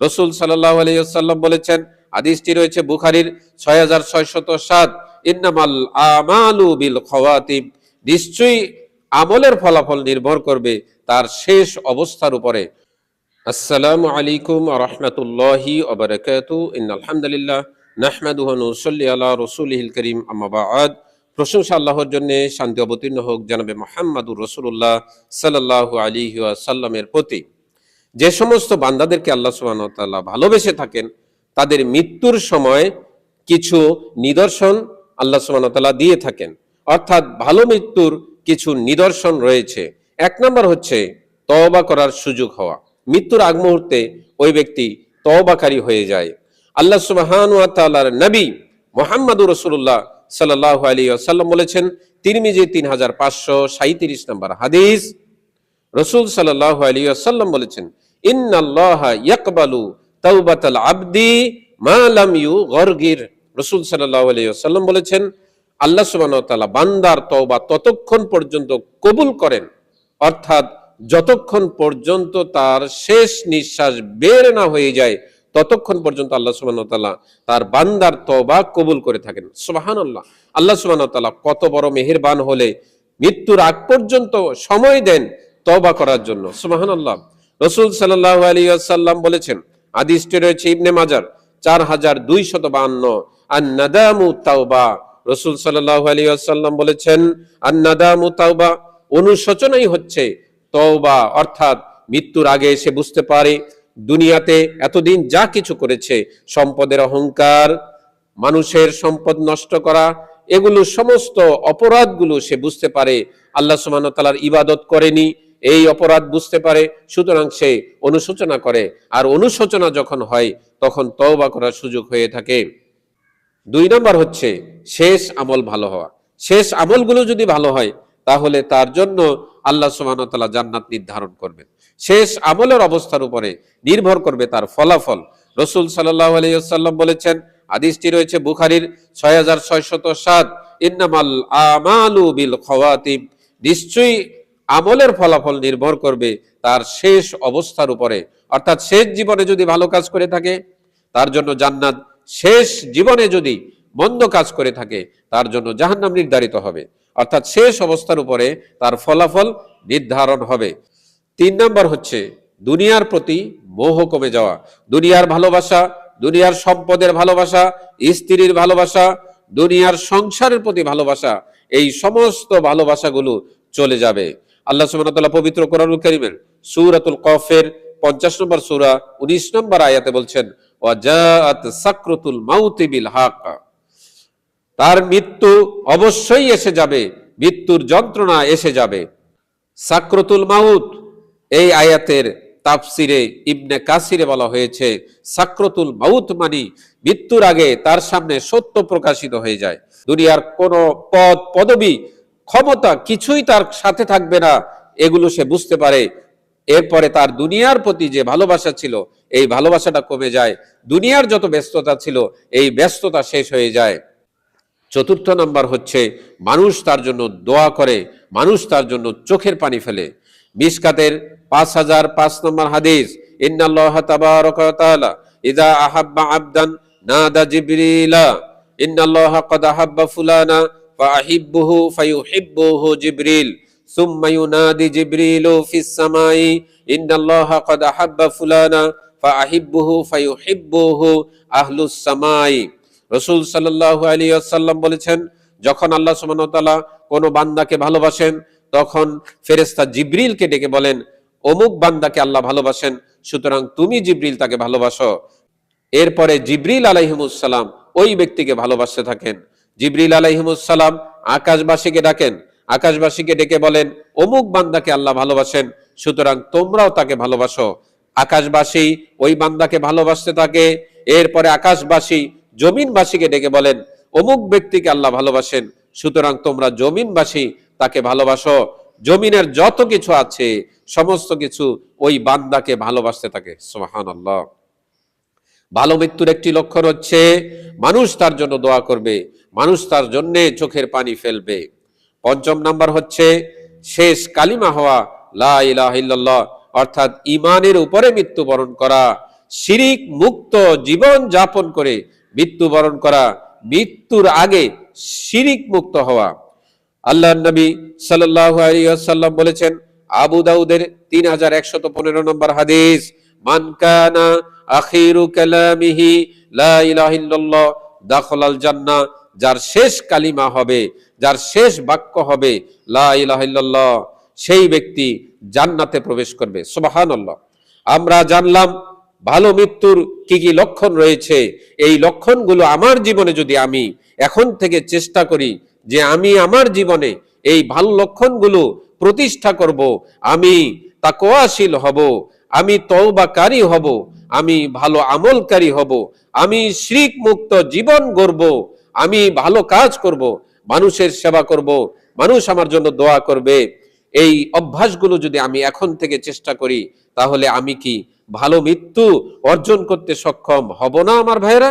রসুল সাল্লাহ আলাইসাল্লাম বলেছেন, হাদিসটি রয়েছে বুখারির ছয় হাজার ছয়শত নিশ্চয়ই আমলের ফলাফল নির্ভর করবে তার শেষ অবস্থার উপরে। আসসালামু আলাইকুম রহমতুল্লাহি ওবরাকাতু আলা কারীম, আম্মা বা'দ প্রশংসা আল্লাহর জন্য শান্তি অবতীর্ণ হোক জানাবে মোহাম্মদুর রসুল্লাহ আলাইহি ওয়াসাল্লামের প্রতি। যে সমস্ত বান্দাদেরকে আল্লাহ তাআলা ভালোবেসে থাকেন, তাদের মৃত্যুর সময় কিছু নিদর্শন আল্লাহ তাআলা দিয়ে থাকেন। অর্থাৎ ভালো মৃত্যুর কিছু নিদর্শন রয়েছে। এক নম্বর হচ্ছে তওবা করার সুযোগ হওয়া। মৃত্যুর আগ মুহূর্তে ওই ব্যক্তি তওবাকারী হয়ে যায়। আল্লাহ তাআলার নবী মোহাম্মদুর রসুল্লাহ সাল্লাহ আলী আসাল্লাম বলেছেন, তিরমিজি তিন হাজার পাঁচশো সাঁত্রিশ নম্বর হাদিস রসুল সাল্লাহ আলী আসাল্লাম বলেছেন, ইন্নাল্লাহ ইয়াকবালু তাওবাতাল আবদি মা ইউ রসুল সাল্লাহ আলী আসাল্লাম বলেছেন, আল্লাহ তাআলা বান্দার তওবা ততক্ষণ পর্যন্ত কবুল করেন। অর্থাৎ যতক্ষণ পর্যন্ত তার শেষ নিঃশ্বাস বের না হয়ে যায়, ততক্ষণ পর্যন্ত আল্লাহ তাআলা তার বান্দার তওবা কবুল করে থাকেন। সুবহানাল্লাহ। আল্লাহ ওয়া তাআলা কত বড় মেহেরবান হলে মৃত্যুর আগ পর্যন্ত সময় দেন তওবা করার জন্য। সুবহানাল্লাহ। রসুল সাল্লাল্লাহু আলাইহি ওয়াসাল্লাম বলেছেন, হাদিসটি রয়েছে ইবনে মাজার, চার হাজার দুইশত বাহান্ন আন নাদামু তাওবা। রসুল সাল্লাল্লাহু আলাইহি ওয়াসাল্লাম বলেছেন আন নাদামু তাওবা অনুশোচনাই হচ্ছে তওবা, অর্থাৎ মৃত্যুর আগে সে বুঝতে পারে দুনিয়াতে এতদিন যা কিছু করেছে, সম্পদের অহংকার, মানুষের সম্পদ নষ্ট করা, এগুলো সমস্ত অপরাধগুলো সে বুঝতে পারে। আল্লাহ সুবহানাহু ওয়া তাআলার ইবাদত করেনি এই অপরাধ বুঝতে পারে, সুতরাং সে অনুশোচনা করে। আর অনুশোচনা যখন হয়, তখন তওবা করার সুযোগ হয়ে থাকে। দুই নম্বর হচ্ছে, শেষ আমল ভালো হওয়া। শেষ আমলগুলো যদি ভালো হয়, তাহলে তার জন্য আল্লাহ তাআলা জান্নাত নির্ধারণ করবেন। শেষ আমলের অবস্থার উপরে নির্ভর করবে তার ফলাফল। রসুল সাল্লাল্লাহু আলাইহি ওয়াসাল্লাম বলেছেন, হাদিসটি রয়েছে বুখারীর ছয় হাজার ছয়শত সাত, ইন্নামাল আমালু বিল খাওয়াতিম নিশ্চয়ই আমলের ফলাফল নির্ভর করবে তার শেষ অবস্থার উপরে। অর্থাৎ শেষ জীবনে যদি ভালো কাজ করে থাকে, তার জন্য জান্নাত শেষ জীবনে যদি মন্দ কাজ করে থাকে, তার জন্য জাহান্নাম নির্ধারিত হবে। অর্থাৎ শেষ অবস্থার উপরে তার ফলাফল নির্ধারণ হবে। তিন নম্বর হচ্ছে, দুনিয়ার প্রতি মোহ কমে যাওয়া। দুনিয়ার ভালোবাসা, দুনিয়ার সম্পদের ভালোবাসা, স্ত্রীর ভালোবাসা, দুনিয়ার সংসারের প্রতি ভালোবাসা, এই সমস্ত ভালোবাসাগুলো চলে যাবে। আল্লাহ সুবহানাহু পবিত্র কোরআনুল কারীমের সূরাতুল কফের পঞ্চাশ নম্বর সুরা, উনিশ নম্বর আয়াতে বলছেন সাকরাতুল তার মৃত্যু অবশ্যই এসে যাবে, মৃত্যুর যন্ত্রণা এসে যাবে। সাকরতুল মাউত, এই আয়াতের তাফসিরে ইবনে কাসিরে বলা হয়েছে, সাকরতুল মাউত মানি মৃত্যুর আগে তার সামনে সত্য প্রকাশিত হয়ে যায়। দুনিয়ার কোন পদ পদবি ক্ষমতা কিছুই তার সাথে থাকবে না, এগুলো সে বুঝতে পারে। এরপরে তার দুনিয়ার প্রতি যে ভালোবাসা ছিল, এই ভালোবাসাটা কমে যায়। দুনিয়ার যত ব্যস্ততা ছিল, এই ব্যস্ততা শেষ হয়ে যায়। চতুর্থ নাম্বার হচ্ছে, মানুষ তার জন্য দোয়া করে, মানুষ তার জন্য চোখের পানি ফেলে। মিসকাতের পাঁচ হাজার পাঁচ নম্বর হাদিস, ইন্নাল্লাহ তাবারাকা তাআলা ইযা আহাব্বা আবদান ইন্নাল্লাহ ক্বাদ আহাব্বা ফুলানা ফাআহিব্বুহু ফায়ুহিব্বুহু জিবরিল, সুম্মা ইউনাদি জিবরিলু রসুল বলেছেন, যখন আল্লাহ সুমনতালা কোনো বান্দাকে ভালোবাসেন, তখন ফেরেস্তা জিব্রিলকে ডেকে বলেন, অমুক বান্দাকে আল্লাহ ভালোবাসেন, সুতরাং তুমি জিব্রিল তাকে ভালোবাসো। এরপরে জিব্রিল আলাইহিমুসালাম ওই ব্যক্তিকে ভালোবাসতে থাকেন। জিব্রিল আলাইহিমুসালাম আকাশবাসীকে ডাকেন। আকাশবাসীকে ডেকে বলেন, অমুক বান্দাকে আল্লাহ ভালোবাসেন, সুতরাং তোমরাও তাকে ভালোবাসো। আকাশবাসী ওই বান্দাকে ভালোবাসতে থাকে। এরপরে আকাশবাসী জমিনবাসীকে ডেকে বলেন, অমুক ব্যক্তিকে আল্লাহ ভালোবাসেন, সুতরাং তোমরা জমিনবাসী তাকে ভালোবাসো। জমিনের যত কিছু আছে, সমস্ত কিছু ওই বান্দাকে ভালোবাসতে থাকে। সোহান আল্লাহ ভালো মৃত্যুর একটি লক্ষণ হচ্ছে মানুষ তার জন্য দোয়া করবে, মানুষ তার জন্য চোখের পানি ফেলবে। পঞ্চম নাম্বার হচ্ছে শেষ কালিমা হওয়া লা ইলাহা অর্থাৎ ইমানের উপরে মৃত্যুবরণ করা, শিরিক মুক্ত জীবন যাপন করে মৃত্যুবরণ করা, মৃত্যুর আগে শিরিক মুক্ত হওয়া। আল্লাহ নবী সাল্লাল্লাহু আলাইহি বলেছেন, আবু দাউদের তিন হাজার একশত পনেরো নম্বর হাদিস, মান কানা আখিরু কালামিহি লা ইলাহা ইল্লাল্লাহ, দাখলাল জান্নাহ, যার শেষ কালিমা হবে, যার শেষ বাক্য হবে লা ইলাহা ইল্লাল্লাহ, সেই ব্যক্তি জান্নাতে প্রবেশ করবে। সুবহানাল্লাহ। আমরা জানলাম ভালো মৃত্যুর কি কি লক্ষণ রয়েছে। এই লক্ষণগুলো আমার জীবনে যদি আমি এখন থেকে চেষ্টা করি যে আমি আমার জীবনে এই ভালো লক্ষণগুলো প্রতিষ্ঠা করব, আমি তাকওয়াশীল হব, আমি তওবাকারী হব আমি ভালো আমলকারী হব, আমি শ্রিক মুক্ত জীবন গড়ব, আমি ভালো কাজ করব, মানুষের সেবা করব, মানুষ আমার জন্য দোয়া করবে। এই অভ্যাসগুলো যদি আমি এখন থেকে চেষ্টা করি, তাহলে আমি কি ভালো মৃত্যু অর্জন করতে সক্ষম হব না, আমার ভাইরা